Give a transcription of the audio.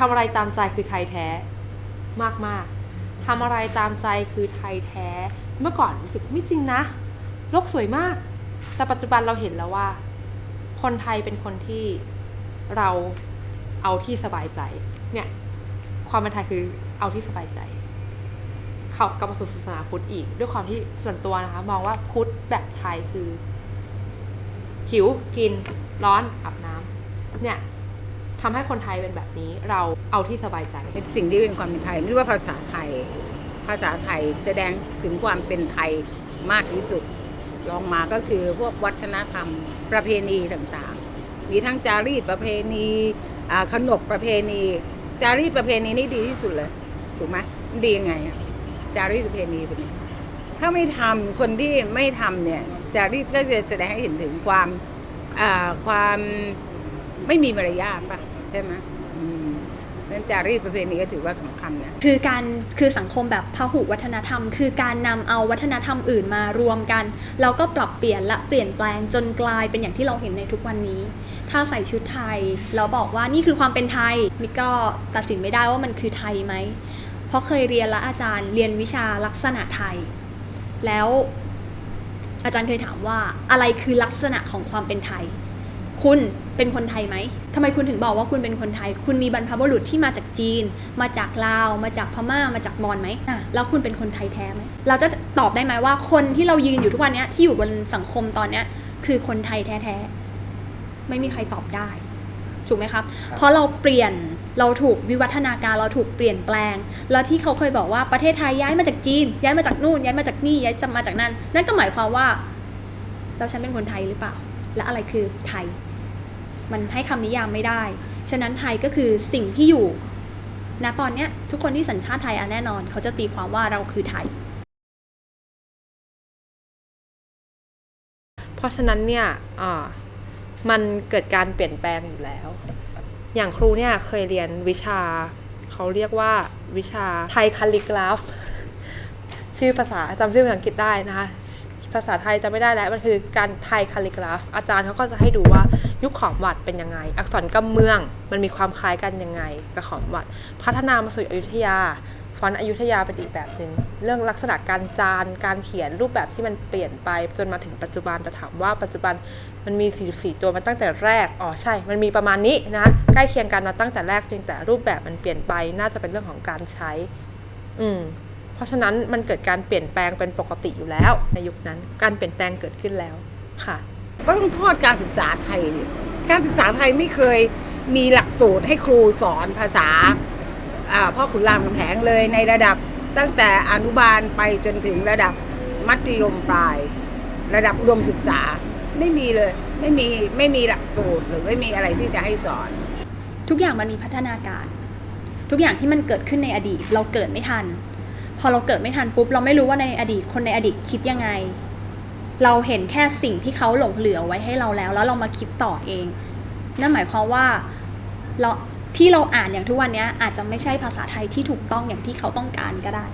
ทำอะไรตามใจคือไทยแท้มากมากๆทำอะไรตามใจคือไทยแท้ เมื่อก่อนรู้สึกไม่จริงนะ โลกสวยมาก แต่ปัจจุบันเราเห็นแล้วว่า คนไทยเป็นคนที่เราเอาที่สบายใจ เนี่ย ความเป็นไทยคือเอาที่สบายใจ เขากลับมาสู่ศาสนาพุทธอีก ด้วยความที่ส่วนตัวนะคะ มองว่าพุทธแบบไทยคือหิวกินร้อนอาบน้ำเนี่ย ทำให้คนไทยเป็นแบบนี้เราเอาที่สบายใจเป็นสิ่งที่เป็นความเป็นไทยเรียกว่าภาษาไทย ภาษาไทยแสดงถึงความเป็นไทยมากที่สุดลองมาก็คือพวกวัฒนธรรมประเพณีต่างๆ มีทั้งจารีตประเพณีขนบประเพณี จารีตประเพณีนี่ดีที่สุดเลย ถูกไหมดียังไงจารีตประเพณีเป็นยังไงถ้าไม่ทำคนที่ไม่ทำเนี่ยจารีตก็จะแสดงให้เห็นถึงความความไม่มีมารยาทป่ะ ช่ไหมอืมเพราะฉะนั้นจารีตประเพณีก็ถือว่าสำคัญนะคือการคือสังคมแบบพหุวัฒนธรรม คือการนำเอาวัฒนธรรมอื่นมารวมกัน แล้วก็ปรับเปลี่ยนและเปลี่ยนแปลงจนกลายเป็นอย่างที่เราเห็นในทุกวันนี้ ถ้าใส่ชุดไทยแล้วบอกว่านี่คือความเป็นไทยมิกก็ตัดสินไม่ได้ว่ามันคือไทยไหมเพราะเคยเรียนและอาจารย์เรียนวิชาลักษณะไทย แล้วอาจารย์เคยถามว่าอะไรคือลักษณะของความเป็นไทย คุณเป็นคนไทยไหมทำไมคุณถึงบอกว่าคุณเป็นคนไทย คุณมีบรรพบุรุษที่มาจากจีน มาจากลาว มาจากพม่า มาจากมอญไหมอะแล้วคุณเป็นคนไทยแท้ไหมเราจะตอบได้ไหมว่าคนที่เรายืนอยู่ทุกวันเนี้ยที่อยู่บนสังคมตอนเนี้ย คือคนไทยแท้ๆ ไม่มีใครตอบได้ ถูกไหมครับ เพราะเราเปลี่ยน เราถูกวิวัฒนาการ เราถูกเปลี่ยนแปลง แล้วที่เขาเคยบอกว่าประเทศไทยย้ายมาจากจีน ย้ายมาจากนู่น ย้ายมาจากนี่ ย้ายมาจากนั่น นั่นก็หมายความว่า เราฉันเป็นคนไทยหรือเปล่า และอะไรคือไทย มันให้คำนิยามไม่ได้ ฉะนั้นไทยก็คือสิ่งที่อยู่ณตอนเนี้ยทุกคนที่สัญชาติไทยอะแน่นอน เขาจะตีความว่าเราคือไทย เพราะฉะนั้นเนี่ยอ่ามันเกิดการเปลี่ยนแปลงอยู่แล้ว อย่างครูเนี่ยเคยเรียนวิชา เขาเรียกว่าวิชาไทยคาลิกราฟ ชื่อภาษาจำชื่อภาษาอังกฤษได้นะคะ ภาษาไทยจะไม่ได้แล้ว มันคือการไทยคาลิกราฟ อาจารย์เขาก็จะให้ดูว่ายุคขอมวัดเป็นยังไง อักษรกำเมืองมันมีความคล้ายกันยังไงกับขอมวัด พัฒนามาสู่อยุธยา ฟอนต์อยุธยาเป็นอีกแบบหนึ่งเรื่องลักษณะการจาน การเขียนรูปแบบที่มันเปลี่ยนไปจนมาถึงปัจจุบันแต่ถามว่าปัจจุบันมันมี 44 ตัวมาตั้งแต่แรก อ๋อใช่ มันมีประมาณนี้นะคะใกล้เคียงกันมาตั้งแต่แรกเพียงแต่รูปแบบมันเปลี่ยนไป น่าจะเป็นเรื่องของการใช้ อืม เพราะฉะนั้นมันเกิดการเปลี่ยนแปลงเป็นปกติอยู่แล้ว ในยุคนั้นการเปลี่ยนแปลงเกิดขึ้นแล้วค่ะก็ต้องโทษการศึกษาไทยดิการศึกษาไทยไม่เคยมีหลักสูตรให้ครูสอนภาษาอ่าพ่อขุนรามคำแหงเลยในระดับตั้งแต่อนุบาลไปจนถึงระดับมัธยมปลาย ระดับอุดมศึกษาไม่มีเลยไม่มีไม่มีหลักสูตรหรือไม่มีอะไรที่จะให้สอน ทุกอย่างมันมีพัฒนาการ ทุกอย่างที่มันเกิดขึ้นในอดีตเราเกิดไม่ทัน พอเราเกิดไม่ทันปุ๊บ เราไม่รู้ว่าในอดีตคนในอดีตคิดยังไง เราเห็นแค่สิ่งที่เขาหลงเหลือไว้ให้เราแล้ว แล้วเรามาคิดต่อเอง นั่นหมายความว่าเราที่เราอ่านอย่างทุกวันนี้อาจจะไม่ใช่ภาษาไทยที่ถูกต้องอย่างที่เขาต้องการก็ได้